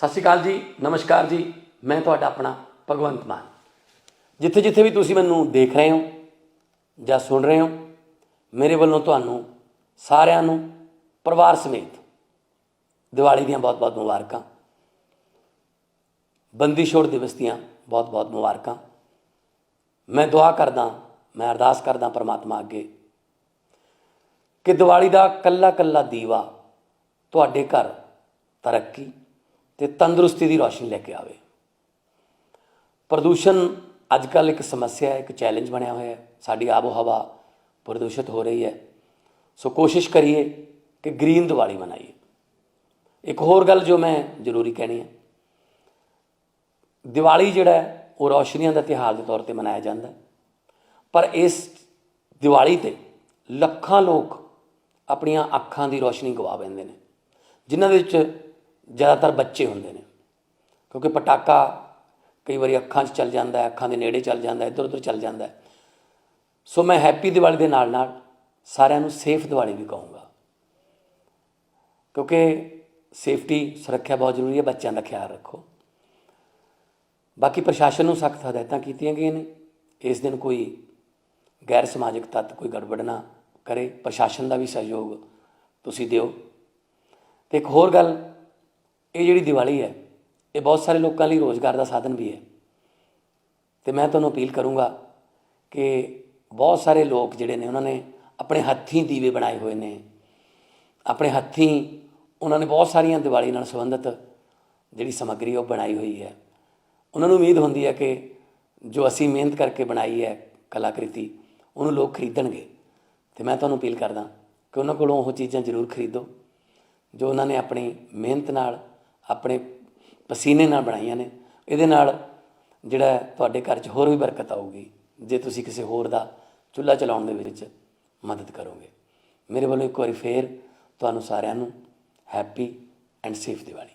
ਸਤਿ ਸ਼੍ਰੀ ਅਕਾਲ ਜੀ, ਨਮਸਕਾਰ ਜੀ। ਮੈਂ ਤੁਹਾਡਾ ਆਪਣਾ ਭਗਵੰਤ ਮਾਨ। ਜਿੱਥੇ ਜਿੱਥੇ ਵੀ ਤੁਸੀਂ ਮੈਨੂੰ ਦੇਖ ਰਹੇ ਹੋ ਜਾਂ ਸੁਣ ਰਹੇ ਹੋ, ਮੇਰੇ ਵੱਲੋਂ ਤੁਹਾਨੂੰ ਸਾਰਿਆਂ ਨੂੰ ਪਰਿਵਾਰ ਸਮੇਤ ਦੀਵਾਲੀ ਦੀਆਂ ਬਹੁਤ-ਬਹੁਤ ਮੁਬਾਰਕਾਂ। ਬੰਦੀ ਛੋੜ ਦਿਵਸ ਦੀਆਂ ਬਹੁਤ-ਬਹੁਤ ਮੁਬਾਰਕਾਂ। ਮੈਂ ਦੁਆ ਕਰਦਾ, ਮੈਂ ਅਰਦਾਸ ਕਰਦਾ ਪਰਮਾਤਮਾ ਅੱਗੇ ਕਿ ਦੀਵਾਲੀ ਦਾ ਕੱਲਾ ਕੱਲਾ ਦੀਵਾ ਤੁਹਾਡੇ ਘਰ ਤਰੱਕੀ ਤੇ ਤੰਦਰੁਸਤੀ ਦੀ ਰੋਸ਼ਨੀ ਲੈ ਕੇ ਆਵੇ। ਪ੍ਰਦੂਸ਼ਣ ਅੱਜ ਕੱਲ ਇੱਕ ਸਮੱਸਿਆ ਹੈ, ਇੱਕ ਚੈਲੰਜ ਬਣਿਆ ਹੋਇਆ ਹੈ। ਸਾਡੀ ਆਬੋ ਹਵਾ ਪ੍ਰਦੂਸ਼ਿਤ ਹੋ ਰਹੀ ਹੈ। ਸੋ ਕੋਸ਼ਿਸ਼ ਕਰੀਏ ਕਿ ਗ੍ਰੀਨ ਦੀਵਾਲੀ ਮਨਾਈਏ। ਇੱਕ ਹੋਰ ਗੱਲ ਜੋ ਮੈਂ ਜ਼ਰੂਰੀ ਕਹਿਣੀ ਹੈ, ਦੀਵਾਲੀ ਜਿਹੜਾ ਹੈ, ਉਹ ਰੌਸ਼ਨੀਆਂ ਦਾ ਤਿਉਹਾਰ ਦੇ ਤੌਰ ਤੇ ਮਨਾਇਆ ਜਾਂਦਾ ਹੈ। ਪਰ ਇਸ ਦੀਵਾਲੀ ਤੇ ਲੱਖਾਂ ਲੋਕ ਆਪਣੀਆਂ ਅੱਖਾਂ ਦੀ ਰੌਸ਼ਨੀ ਗਵਾ ਬੈਂਦੇ ਨੇ, ਜਿਨ੍ਹਾਂ ਦੇ ਵਿੱਚ ਜ਼ਿਆਦਾਤਰ ਬੱਚੇ ਹੁੰਦੇ ਨੇ। ਕਿਉਂਕਿ ਪਟਾਕਾ ਕਈ ਵਾਰੀ ਅੱਖਾਂ 'ਚ ਚੱਲ ਜਾਂਦਾ ਹੈ, ਅੱਖਾਂ ਦੇ ਨੇੜੇ ਚੱਲ ਜਾਂਦਾ ਹੈ, ਇੱਧਰ ਉੱਧਰ ਚੱਲ ਜਾਂਦਾ ਹੈ। ਸੋ ਮੈਂ ਹੈਪੀ ਦੀਵਾਲੀ ਦੇ ਨਾਲ ਨਾਲ ਸਾਰਿਆਂ ਨੂੰ ਸੇਫ ਦੀਵਾਲੀ ਵੀ ਕਹੂੰਗਾ। ਕਿਉਂਕਿ ਸੇਫਟੀ, ਸੁਰੱਖਿਆ ਬਹੁਤ ਜ਼ਰੂਰੀ ਹੈ, ਬੱਚਿਆਂ ਦਾ ਖਿਆਲ ਰੱਖੋ। ਬਾਕੀ ਪ੍ਰਸ਼ਾਸਨ ਨੂੰ ਸਖਤ ਹਦਾਇਤਾਂ ਕੀਤੀਆਂ ਗਈਆਂ ਨੇ। ਇਸ ਦਿਨ ਕੋਈ ਗੈਰ ਸਮਾਜਿਕ ਤੱਤ ਕੋਈ ਗੜਬੜ ਨਾ ਕਰੇ। ਪ੍ਰਸ਼ਾਸਨ ਦਾ ਵੀ ਸਹਿਯੋਗ ਤੁਸੀਂ ਦਿਓ। ਤੇ ਇੱਕ ਹੋਰ ਗੱਲ ਇਹ ਜਿਹੜੀ ਦੀਵਾਲੀ ਹੈ, ਇਹ ਬਹੁਤ ਸਾਰੇ ਲੋਕਾਂ ਲਈ ਰੋਜ਼ਗਾਰ ਦਾ ਸਾਧਨ ਵੀ ਹੈ। ਤੇ ਮੈਂ ਤੁਹਾਨੂੰ ਅਪੀਲ ਕਰੂੰਗਾ ਕਿ ਬਹੁਤ ਸਾਰੇ ਲੋਕ ਜਿਹੜੇ ਨੇ, ਉਹਨਾਂ ਨੇ ਆਪਣੇ ਹੱਥੀਂ ਦੀਵੇ ਬਣਾਏ ਹੋਏ ਨੇ। ਆਪਣੇ ਹੱਥੀਂ ਉਹਨਾਂ ਨੇ ਬਹੁਤ ਸਾਰੀਆਂ ਦੀਵਾਲੀ ਨਾਲ ਸੰਬੰਧਿਤ ਜਿਹੜੀ ਸਮੱਗਰੀ ਉਹ ਬਣਾਈ ਹੋਈ ਹੈ। ਉਹਨਾਂ ਨੂੰ ਉਮੀਦ ਹੁੰਦੀ ਹੈ ਕਿ ਜੋ ਅਸੀਂ ਮਿਹਨਤ ਕਰਕੇ ਬਣਾਈ ਹੈ ਕਲਾਕ੍ਰਿਤੀ, ਉਹਨੂੰ ਲੋਕ ਖਰੀਦਣਗੇ। ਤੇ ਮੈਂ ਤੁਹਾਨੂੰ ਅਪੀਲ ਕਰਦਾ ਕਿ ਉਹਨਾਂ ਕੋਲੋਂ ਉਹ ਚੀਜ਼ਾਂ ਜ਼ਰੂਰ ਖਰੀਦੋ, ਜੋ ਉਹਨਾਂ ਨੇ ਆਪਣੀ ਮਿਹਨਤ ਨਾਲ ਆਪਣੇ ਪਸੀਨੇ ਨਾਲ ਬਣਾਈਆਂ ਨੇ। ਇਹਦੇ ਨਾਲ ਜਿਹੜਾ ਤੁਹਾਡੇ ਘਰ 'ਚ ਹੋਰ ਵੀ ਬਰਕਤ ਆਊਗੀ, ਜੇ ਤੁਸੀਂ ਕਿਸੇ ਹੋਰ ਦਾ ਚੁੱਲ੍ਹਾ ਚਲਾਉਣ ਦੇ ਵਿੱਚ ਮਦਦ ਕਰੋਗੇ। ਮੇਰੇ ਵੱਲੋਂ ਇੱਕ ਵਾਰੀ ਫੇਰ ਤੁਹਾਨੂੰ ਸਾਰਿਆਂ ਨੂੰ ਹੈਪੀ ਐਂਡ ਸੇਫ ਦੀਵਾਲੀ।